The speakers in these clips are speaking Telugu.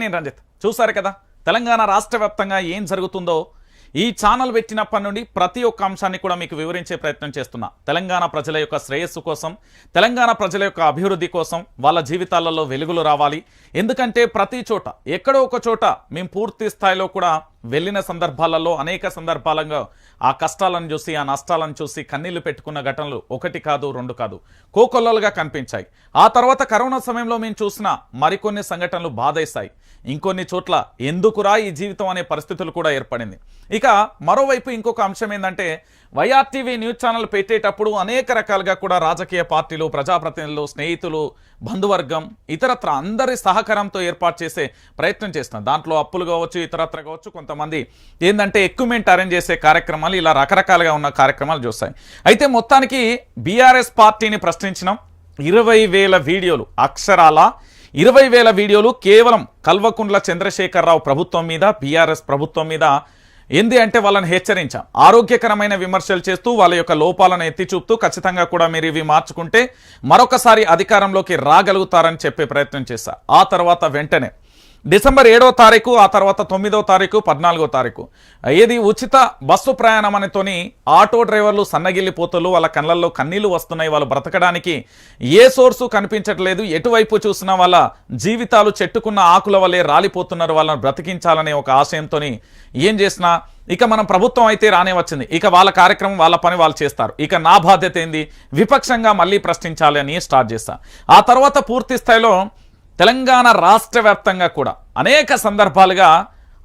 నేను రంజిత్. చూసారు కదా? తెలంగాణ రాష్ట్ర వ్యాప్తంగా ఏం జరుగుతుందో? ఈ ఛానల్ పెట్టినప్పటి నుండి ప్రతి ఒక్క అంశాన్ని కూడా మీకు వివరించే ప్రయత్నం చేస్తున్నా. తెలంగాణ ప్రజల యొక్క శ్రేయస్సు కోసం తెలంగాణ ప్రజల యొక్క అభివృద్ధి కోసం వాళ్ళ జీవితాలలో వెలుగులు రావాలి. ఎందుకంటే ప్రతి చోట ఎక్కడో ఒక చోట మేము పూర్తి స్థాయిలో కూడా వెళ్ళిన సందర్భాలలో అనేక సందర్భాలలో ఆ కష్టాలను చూసి ఆ నష్టాలను చూసి కన్నీళ్ళు పెట్టుకున్న ఘటనలు ఒకటి కాదు రెండు కాదు కోకొల్లలుగా కనిపించాయి. ఆ తర్వాత కరోనా సమయంలో మేము చూసిన మరికొన్ని సంఘటనలు బాధేశాయి. ఇంకొన్ని చోట్ల ఎందుకురా ఈ జీవితం అనే పరిస్థితులు కూడా ఏర్పడింది. ఇక మరోవైపు ఇంకొక అంశం ఏంటంటే వైఆర్టీవీ న్యూస్ ఛానల్ పెట్టేటప్పుడు అనేక రకాలుగా కూడా రాజకీయ పార్టీలు ప్రజాప్రతినిధులు స్నేహితులు బంధువర్గం ఇతరత్ర అందరి సహకారంతో ఏర్పాటు చేసే ప్రయత్నం చేస్తున్నాం దాంట్లో అప్పులు కావచ్చు ఇతరత్ర కావచ్చు కొంతమంది ఏంటంటే ఎక్విప్మెంట్ అరేంజ్ చేసే కార్యక్రమాలు ఇలా రకరకాలుగా ఉన్న కార్యక్రమాలు చూస్తాయి. అయితే మొత్తానికి బీఆర్ఎస్ పార్టీని ప్రశ్నించినాం. ఇరవై వేల వీడియోలు అక్షరాల ఇరవై వేల వీడియోలు కేవలం కల్వకుండ్ల చంద్రశేఖరరావు ప్రభుత్వం మీద బీఆర్ఎస్ ప్రభుత్వం మీద ఏంది అంటే వాళ్ళని హెచ్చరించాం. ఆరోగ్యకరమైన విమర్శలు చేస్తూ వాళ్ళ యొక్క లోపాలను ఎత్తి చూపుతూ ఖచ్చితంగా కూడా మీరు ఇవి మార్చుకుంటే మరొకసారి అధికారంలోకి రాగలుగుతారని చెప్పే ప్రయత్నం చేశా ఆ తర్వాత వెంటనే డిసెంబర్ ఏడో తారీఖు ఆ తర్వాత తొమ్మిదో తారీఖు పద్నాలుగో తారీఖు. ఏది ఉచిత బస్సు ప్రయాణం అనేతోని ఆటో డ్రైవర్లు సన్నగిల్లిపోతులు వాళ్ళ కళ్ళల్లో కన్నీళ్ళు వస్తున్నాయి వాళ్ళు బ్రతకడానికి ఏ సోర్సు కనిపించట్లేదు. ఎటువైపు చూసినా వాళ్ళ జీవితాలు చెట్టుకున్న ఆకుల వల్లే రాలిపోతున్నారు. వాళ్ళని బ్రతికించాలనే ఒక ఆశయంతో ఏం చేసినా ఇక మనం ప్రభుత్వం అయితే రానే వచ్చింది. ఇక వాళ్ళ కార్యక్రమం వాళ్ళ పని వాళ్ళు చేస్తారు. ఇక నా బాధ్యత ఏంది? విపక్షంగా మళ్ళీ ప్రశ్నించాలి అని స్టార్ట్ చేస్తా. ఆ తర్వాత పూర్తి స్థాయిలో తెలంగాణ రాష్ట్ర వ్యాప్తంగా కూడా అనేక సందర్భాలుగా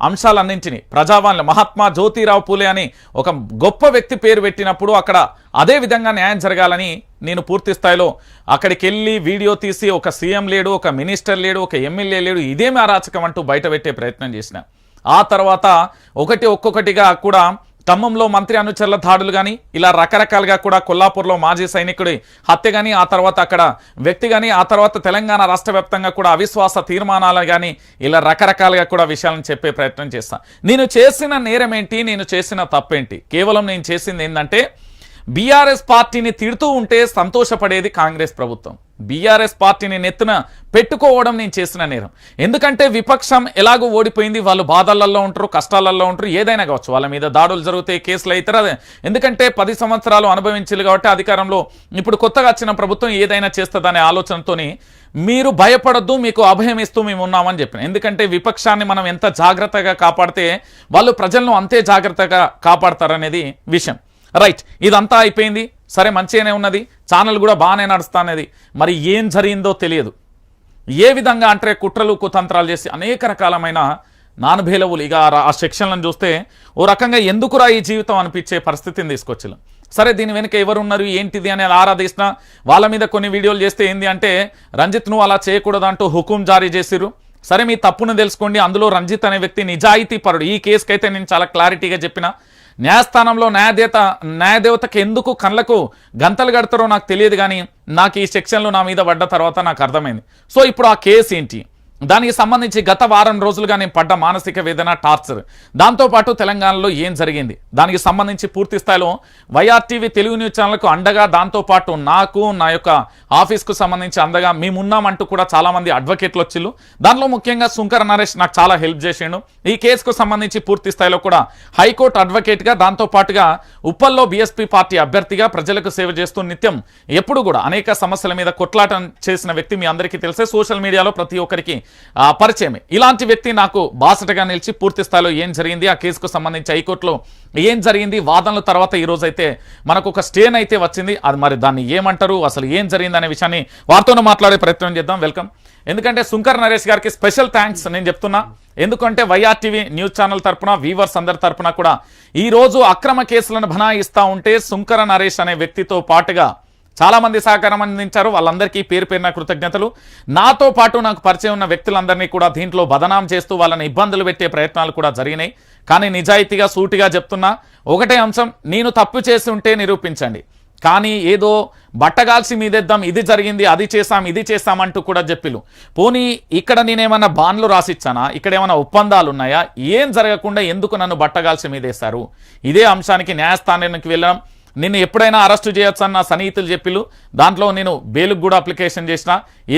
అంశాలన్నింటినీ ప్రజావాణులు మహాత్మా జ్యోతిరావు పూలే అని ఒక గొప్ప వ్యక్తి పేరు పెట్టినప్పుడు అక్కడ అదే విధంగా న్యాయం జరగాలని నేను పూర్తి స్థాయిలో అక్కడికి వెళ్ళి వీడియో తీసి ఒక సీఎం లేడు ఒక మినిస్టర్ లేడు ఒక ఎమ్మెల్యే లేడు ఇదేమి అరాచకం అంటూ బయటపెట్టే ప్రయత్నం చేసిన. ఆ తర్వాత ఒకటి ఒక్కొక్కటిగా కూడా ఖమ్మంలో మంత్రి అనుచరుల దాడులు కానీ ఇలా రకరకాలుగా కూడా కొల్లాపూర్లో మాజీ సైనికుడి హత్య కానీ ఆ తర్వాత అక్కడ వ్యక్తి కానీ ఆ తర్వాత తెలంగాణ రాష్ట్ర కూడా అవిశ్వాస తీర్మానాలు కానీ ఇలా రకరకాలుగా కూడా విషయాలను చెప్పే ప్రయత్నం చేస్తాను నేను చేసిన నేరం ఏంటి? నేను చేసిన తప్పేంటి కేవలం నేను చేసింది ఏంటంటే బీఆర్ఎస్ పార్టీని తిడుతూ ఉంటే సంతోషపడేది కాంగ్రెస్ ప్రభుత్వం. బీఆర్ఎస్ పార్టీని నెత్తిన పెట్టుకోవడం నేను చేసిన నేరం. ఎందుకంటే విపక్షం ఎలాగో ఓడిపోయింది వాళ్ళు బాధలలో ఉంటారు కష్టాలలో ఉంటారు ఏదైనా కావచ్చు. వాళ్ళ మీద దాడులు జరుగుతాయి కేసులు అవుతారు ఎందుకంటే పది సంవత్సరాలు అనుభవించారు కాబట్టి అధికారంలో ఇప్పుడు కొత్తగా వచ్చిన ప్రభుత్వం ఏదైనా చేస్తుందనే ఆలోచనతోని మీరు భయపడద్దు మీకు అభయం ఇస్తూ మేము ఉన్నామని చెప్పిన. ఎందుకంటే విపక్షాన్ని మనం ఎంత జాగ్రత్తగా కాపాడితే వాళ్ళు ప్రజలను అంతే జాగ్రత్తగా కాపాడతారనేది విషయం. రైట్ ఇదంతా అయిపోయింది. సరే మంచిగానే ఉన్నది. ఛానల్ కూడా బాగానే నడుస్తానేది. మరి ఏం జరిగిందో తెలియదు. ఏ విధంగా అంటే కుట్రలు కుతంత్రాలు చేసి అనేక రకాలమైన నానభేలవులు ఇక ఆ- సెక్షన్లను చూస్తే ఓ రకంగా ఎందుకురా ఈ జీవితం అనిపించే పరిస్థితిని తీసుకొచ్చాను సరే దీని వెనుక ఎవరు ఉన్నారు ఏంటిది అనేది ఆరాధిస్తున్న వాళ్ళ మీద కొన్ని వీడియోలు చేస్తే ఏంది అంటే రంజిత్ నువ్వు అలా చేయకూడదు అంటూ హుకుం జారీ చేసిరు సరే మీ తప్పును తెలుసుకోండి. అందులో రంజిత్ అనే వ్యక్తి నిజాయితీ పరుడు ఈ కేసుకైతే నేను చాలా క్లారిటీగా చెప్పిన. న్యాయస్థానంలో న్యాయదేవత న్యాయదేవతకు ఎందుకు కళ్ళకు గంతలు కడతారో నాకు తెలియదు కానీ నాకు ఈ సెక్షన్లు నా మీద పడ్డ తర్వాత నాకు అర్థమైంది. సో ఇప్పుడు ఆ కేసు ఏంటి? దానికి సంబంధించి గత వారం రోజులుగా నేను పడ్డ మానసిక వేదన టార్చర్. దాంతోపాటు తెలంగాణలో ఏం జరిగింది? దానికి సంబంధించి పూర్తి స్థాయిలో వైఆర్టీవీ తెలుగు న్యూస్ ఛానల్కు అండగా దాంతోపాటు నాకు నా యొక్క ఆఫీస్కు సంబంధించి అందగా మేమున్నామంటూ కూడా చాలామంది అడ్వకేట్లు వచ్చిళ్ళు. దానిలో ముఖ్యంగా శుంకర నరేష్ నాకు చాలా హెల్ప్ చేసిండు. ఈ కేసుకు సంబంధించి పూర్తి స్థాయిలో కూడా హైకోర్టు అడ్వకేట్గా దాంతోపాటుగా ఉప్పల్లో బీఎస్పీ పార్టీ అభ్యర్థిగా ప్రజలకు సేవ చేస్తూ నిత్యం ఎప్పుడు కూడా అనేక సమస్యల మీద కొట్లాటం చేసిన వ్యక్తి మీ అందరికీ తెలిసే సోషల్ మీడియాలో ప్రతి ఒక్కరికి పరిచయమే. ఇలాంటి వ్యక్తి నాకు బాసటగా నిలిచి పూర్తి స్థాయిలో ఏం జరిగింది ఆ కేసుకు సంబంధించి హైకోర్టులో ఏం జరిగింది వాదనల తర్వాత ఈరోజు అయితే మనకు ఒక స్టేన్ అయితే వచ్చింది. అది మరి దాన్ని ఏమంటారు అసలు ఏం జరిగింది అనే విషయాన్ని వారితోనూ మాట్లాడే ప్రయత్నం చేద్దాం. వెల్కమ్. ఎందుకంటే శుంకర్ నరేష్ గారికి స్పెషల్ థ్యాంక్స్ నేను చెప్తున్నా. ఎందుకంటే వైఆర్టీవీ న్యూస్ ఛానల్ తరపున వీవర్స్ అందరి తరఫున కూడా ఈ రోజు అక్రమ కేసులను బనాయిస్తా ఉంటే శుంకర నరేష్ అనే వ్యక్తితో పాటుగా చాలామంది సహకారం అందించారు. వాళ్ళందరికీ పేరు పేరున కృతజ్ఞతలు. నాతో పాటు నాకు పరిచయం ఉన్న వ్యక్తులందరినీ కూడా దీంట్లో బదనాం చేస్తూ వాళ్ళని ఇబ్బందులు పెట్టే ప్రయత్నాలు కూడా జరిగినాయి. కానీ నిజాయితీగా సూటిగా చెప్తున్నా ఒకటే అంశం నేను తప్పు చేసి ఉంటే నిరూపించండి. కానీ ఏదో బట్టగాల్సి మీదేద్దాం ఇది జరిగింది అది చేసాం ఇది చేసామంటూ కూడా చెప్పిలు పోనీ ఇక్కడ నేనేమన్నా బాన్లు రాసిచ్చానా? ఇక్కడ ఏమైనా ఒప్పందాలు ఉన్నాయా? ఏం జరగకుండా ఎందుకు నన్ను బట్టగాల్సి మీదేస్తారు ఇదే అంశానికి న్యాయస్థానానికి వెళ్ళడం నిన్ను ఎప్పుడైనా అరెస్టు చేయొచ్చు అన్న సన్నిహితులు చెప్పిలు దాంట్లో నేను బెయిల్కి కూడా అప్లికేషన్ చేసిన. ఏం